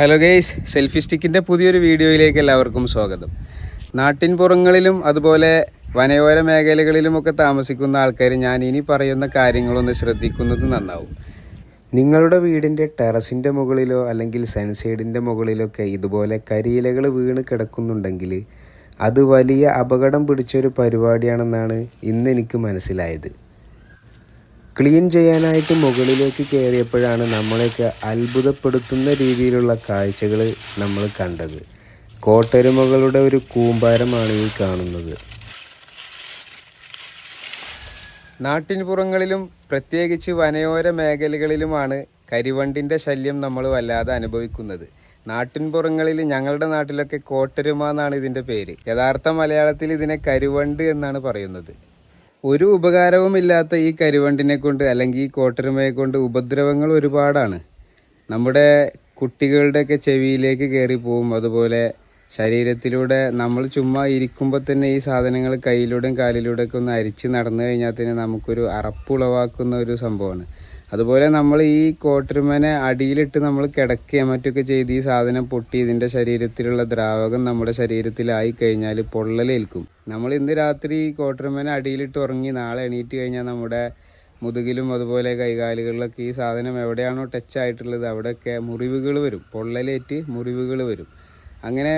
Hello guys selfie സ്റ്റിക്കിന്റെ പുതിയൊരു വീഡിയോയിലേക്ക് എല്ലാവർക്കും സ്വാഗതം. നാട്ടിൻ പുറങ്ങളിലും അതുപോലെ വനയോര മേഖലകളിലുമൊക്കെ താമസിക്കുന്ന ആൾക്കാർ ഞാൻ ഇനി പറയുന്ന കാര്യങ്ങളൊന്ന് ശ്രദ്ധിക്കുന്നത് നന്നാവും. നിങ്ങളുടെ വീടിന്റെ ടെറസിന്റെ മുകളിലോ അല്ലെങ്കിൽ സൺസൈഡിന്റെ മുകളിലൊക്കെ ഇതുപോലെ കരിയിലകൾ വീണ് കിടക്കുന്നുണ്ടെങ്കിൽ അത് വലിയ അപകടം പിടിച്ചൊരു പരിപാടിയാണെന്നാണ് ഇന്ന് എനിക്ക് മനസ്സിലായത്. ക്ലീൻ ചെയ്യാനായിട്ട് മുകളിലേക്ക് കയറിയപ്പോഴാണ് നമ്മളെയൊക്കെ അത്ഭുതപ്പെടുത്തുന്ന രീതിയിലുള്ള കാഴ്ചകൾ നമ്മൾ കണ്ടത്. കോട്ടരുമകളുടെ ഒരു കൂമ്പാരമാണ് ഈ കാണുന്നത്. നാട്ടിൻപുറങ്ങളിലും പ്രത്യേകിച്ച് വനയോര മേഖലകളിലുമാണ് കരിവണ്ടിന്റെ ശല്യം നമ്മൾ വല്ലാതെ അനുഭവിക്കുന്നത്. നാട്ടിൻപുറങ്ങളിൽ ഞങ്ങളുടെ നാട്ടിലൊക്കെ കോട്ടരുമ എന്നാണ് ഇതിന്റെ പേര്. യഥാർത്ഥ മലയാളത്തിൽ ഇതിനെ കരുവണ്ട് എന്നാണ് പറയുന്നത്. ഒരു ഉപകാരവുമില്ലാത്ത ഈ കരുവണ്ടിനെ കൊണ്ട് അല്ലെങ്കിൽ ഈ കോട്ടരുമയെ കൊണ്ട് ഉപദ്രവങ്ങൾ ഒരുപാടാണ്. നമ്മുടെ കുട്ടികളുടെയൊക്കെ ചെവിയിലേക്ക് കയറി പോവും. അതുപോലെ ശരീരത്തിലൂടെ നമ്മൾ ചുമ്മാ ഇരിക്കുമ്പോൾ തന്നെ ഈ സാധനങ്ങൾ കയ്യിലൂടെയും കാലിലൂടെയൊക്കെ ഒന്ന് അരിച്ച് നടന്നു കഴിഞ്ഞാൽ തന്നെ നമുക്കൊരു അറപ്പുളവാക്കുന്ന ഒരു സംഭവമാണ്. അതുപോലെ നമ്മൾ ഈ കോട്ടരുമനെ അടിയിലിട്ട് നമ്മൾ കിടക്കുകയും മറ്റൊക്കെ ചെയ്ത് ഈ സാധനം പൊട്ടി ഇതിന്റെ ശരീരത്തിലുള്ള ദ്രാവകം നമ്മുടെ ശരീരത്തിലായി കഴിഞ്ഞാൽ പൊള്ളലേൽക്കും നമ്മൾ ഇന്ന് രാത്രി കോട്ടരുമനെ അടിയിലിട്ട് ഉറങ്ങി നാളെ എണീറ്റ് കഴിഞ്ഞാൽ നമ്മുടെ മുതുകിലും അതുപോലെ കൈകാലുകളിലൊക്കെ ഈ സാധനം എവിടെയാണോ ടച്ച് ആയിട്ടുള്ളത് അവിടെയൊക്കെ മുറിവുകൾ വരും. പൊള്ളലേറ്റ് മുറിവുകൾ വരും. അങ്ങനെ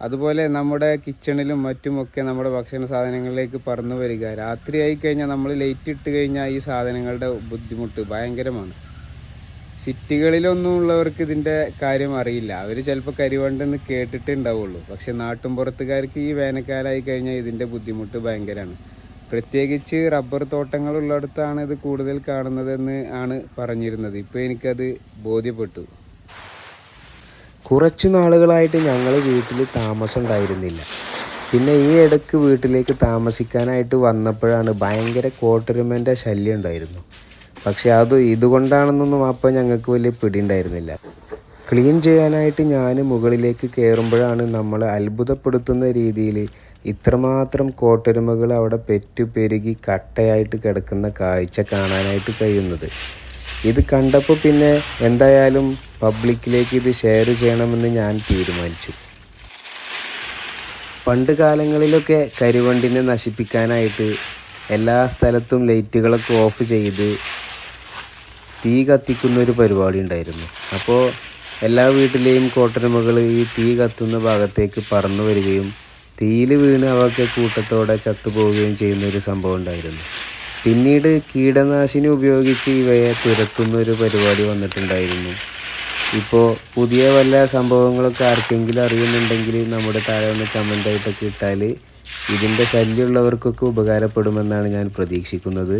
അതുപോലെ നമ്മുടെ കിച്ചണിലും മറ്റുമൊക്കെ നമ്മുടെ ഭക്ഷണ സാധനങ്ങളിലേക്ക് പറന്നു വരിക. രാത്രി ആയി കഴിഞ്ഞാൽ നമ്മൾ ലൈറ്റ് ഇട്ട് കഴിഞ്ഞാൽ ഈ സാധനങ്ങളുടെ ബുദ്ധിമുട്ട് ഭയങ്കരമാണ്. സിറ്റികളിലൊന്നും ഉള്ളവർക്ക് ഇതിന്റെ കാര്യം അറിയില്ല. അവർ ചിലപ്പോൾ കരിവണ്ടെന്ന് കേട്ടിട്ടേ ഉണ്ടാവുള്ളൂ. പക്ഷെ നാട്ടും പുറത്തുകാർക്ക് ഈ വേനൽക്കാലമായി കഴിഞ്ഞാൽ ഇതിന്റെ ബുദ്ധിമുട്ട് ഭയങ്കരമാണ്. പ്രത്യേകിച്ച് റബ്ബർ തോട്ടങ്ങളുള്ളിടത്താണ് ഇത് കൂടുതൽ കാണുന്നതെന്ന് ആണ് പറഞ്ഞിരുന്നത്. ഇപ്പോൾ എനിക്കത് ബോധ്യപ്പെട്ടു. കുറച്ചു നാളുകളായിട്ട് ഞങ്ങൾ വീട്ടിൽ താമസം ഉണ്ടായിരുന്നില്ല പിന്നെ ഈ ഇടയ്ക്ക് വീട്ടിലേക്ക് താമസിക്കാനായിട്ട് വന്നപ്പോഴാണ് ഭയങ്കര കോട്ടരുമേന്റെ ശല്യം ഉണ്ടായിരുന്നു. പക്ഷേ അത് ഇതുകൊണ്ടാണെന്നൊന്നും അപ്പോൾ ഞങ്ങൾക്ക് വലിയ പിടി ഉണ്ടായിരുന്നില്ല ക്ലീൻ ചെയ്യാനായിട്ട് ഞാൻ മുകളിലേക്ക് കയറുമ്പോഴാണ് നമ്മൾ അത്ഭുതപ്പെടുത്തുന്ന രീതിയിൽ ഇത്രമാത്രം കോട്ടരുമകൾ അവിടെ പെറ്റു പെരുകി കട്ടയായിട്ട് കിടക്കുന്ന കാഴ്ച കാണാനായിട്ട് കഴിയുന്നത്. ഇത് കണ്ടപ്പോൾ പിന്നെ എന്തായാലും പബ്ലിക്കിലേക്ക് ഇത് ഷെയർ ചെയ്യണമെന്ന് ഞാൻ തീരുമാനിച്ചു. പണ്ട് കാലങ്ങളിലൊക്കെ കരുവണ്ടിനെ നശിപ്പിക്കാനായിട്ട് എല്ലാ സ്ഥലത്തും ലൈറ്റുകളൊക്കെ ഓഫ് ചെയ്ത് തീ കത്തിക്കുന്ന ഒരു പരിപാടി ഉണ്ടായിരുന്നു. അപ്പോൾ എല്ലാ വീട്ടിലെയും കോട്ടരുമകൾ ഈ തീ കത്തുന്ന ഭാഗത്തേക്ക് പറന്നു വരികയും തീയിൽ വീണ് അവർക്ക് കൂട്ടത്തോടെ ചത്തുപോവുകയും ചെയ്യുന്ന ഒരു സംഭവം ഉണ്ടായിരുന്നു. പിന്നീട് കീടനാശിനി ഉപയോഗിച്ച് ഇവയെ തുരത്തുന്ന ഒരു പരിപാടി വന്നിട്ടുണ്ടായിരുന്നു. ഇപ്പോൾ പുതിയ വല്ല സംഭവങ്ങളൊക്കെ ആർക്കെങ്കിലും അറിയുന്നുണ്ടെങ്കിൽ നമ്മുടെ താഴെ ഒന്ന് കമന്റായിട്ടൊക്കെ ഇട്ടാൽ ഇതിന്റെ ശല്യമുള്ളവർക്കൊക്കെ ഉപകാരപ്പെടുമെന്നാണ് ഞാൻ പ്രതീക്ഷിക്കുന്നത്.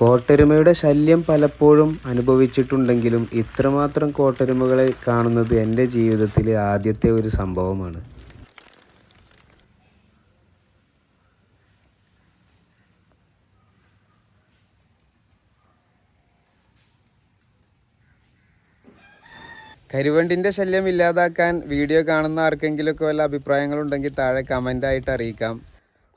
കോട്ടരുമയുടെ ശല്യം പലപ്പോഴും അനുഭവിച്ചിട്ടുണ്ടെങ്കിലും ഇത്രമാത്രം കോട്ടരുമകളെ കാണുന്നത് എന്റെ ജീവിതത്തിൽ ആദ്യത്തെ ഒരു സംഭവമാണ്. കരിവണ്ടിന്റെ ശല്യം ഇല്ലാതാക്കാൻ വീഡിയോ കാണുന്ന ആർക്കെങ്കിലുമൊക്കെ വല്ല അഭിപ്രായങ്ങളുണ്ടെങ്കിൽ താഴെ കമന്റായിട്ട് അറിയിക്കാം.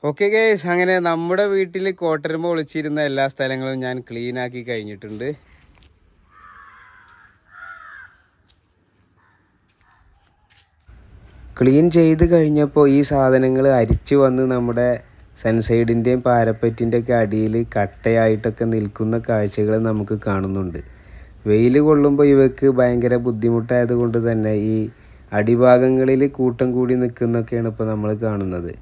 ഓക്കെ ഗേസ് അങ്ങനെ നമ്മുടെ വീട്ടിൽ കോട്ടരുമ്പ് ഒളിച്ചിരുന്ന എല്ലാ സ്ഥലങ്ങളും ഞാൻ ക്ലീൻ ആക്കി കഴിഞ്ഞിട്ടുണ്ട്. ക്ലീൻ ചെയ്ത് കഴിഞ്ഞപ്പോൾ ഈ സാധനങ്ങൾ അരിച്ചു വന്ന് നമ്മുടെ സൺസൈഡിന്റെയും പാരപ്പറ്റിന്റെ ഒക്കെ അടിയിൽ കട്ടയായിട്ടൊക്കെ നിൽക്കുന്ന കാഴ്ചകൾ നമുക്ക് കാണുന്നുണ്ട്. വെയിൽ കൊള്ളുമ്പോൾ ഇവയ്ക്ക് ഭയങ്കര ബുദ്ധിമുട്ടായത് കൊണ്ട് തന്നെ ഈ അടിഭാഗങ്ങളിൽ കൂട്ടം കൂടി നിൽക്കുന്നൊക്കെയാണ് ഇപ്പോൾ നമ്മൾ കാണുന്നത്.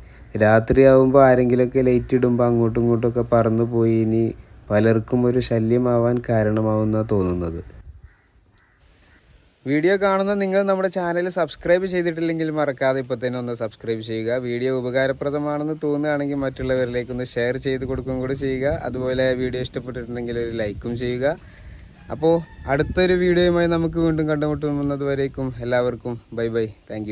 രാത്രിയാവുമ്പോൾ ആരെങ്കിലുമൊക്കെ ലൈറ്റ് ഇടുമ്പോൾ അങ്ങോട്ടും ഇങ്ങോട്ടുമൊക്കെ പറന്നു പോയി ഇനി പലർക്കും ഒരു ശല്യമാവാൻ കാരണമാവുന്ന തോന്നുന്നത്. വീഡിയോ കാണുന്ന നിങ്ങൾ നമ്മുടെ ചാനൽ സബ്സ്ക്രൈബ് ചെയ്തിട്ടില്ലെങ്കിൽ മറക്കാതെ ഇപ്പോൾ തന്നെ ഒന്ന് സബ്സ്ക്രൈബ് ചെയ്യുക. വീഡിയോ ഉപകാരപ്രദമാണെന്ന് തോന്നുകയാണെങ്കിൽ മറ്റുള്ളവരിലേക്കൊന്ന് ഷെയർ ചെയ്ത് കൊടുക്കുകയും കൂടെ ചെയ്യുക. അതുപോലെ വീഡിയോ ഇഷ്ടപ്പെട്ടിട്ടുണ്ടെങ്കിൽ ഒരു ലൈക്കും ചെയ്യുക. അപ്പോൾ അടുത്തൊരു വീഡിയോയുമായി നമുക്ക് വീണ്ടും കണ്ടുമുട്ടുന്നതുവരേക്കും എല്ലാവർക്കും ബൈ ബൈ. താങ്ക്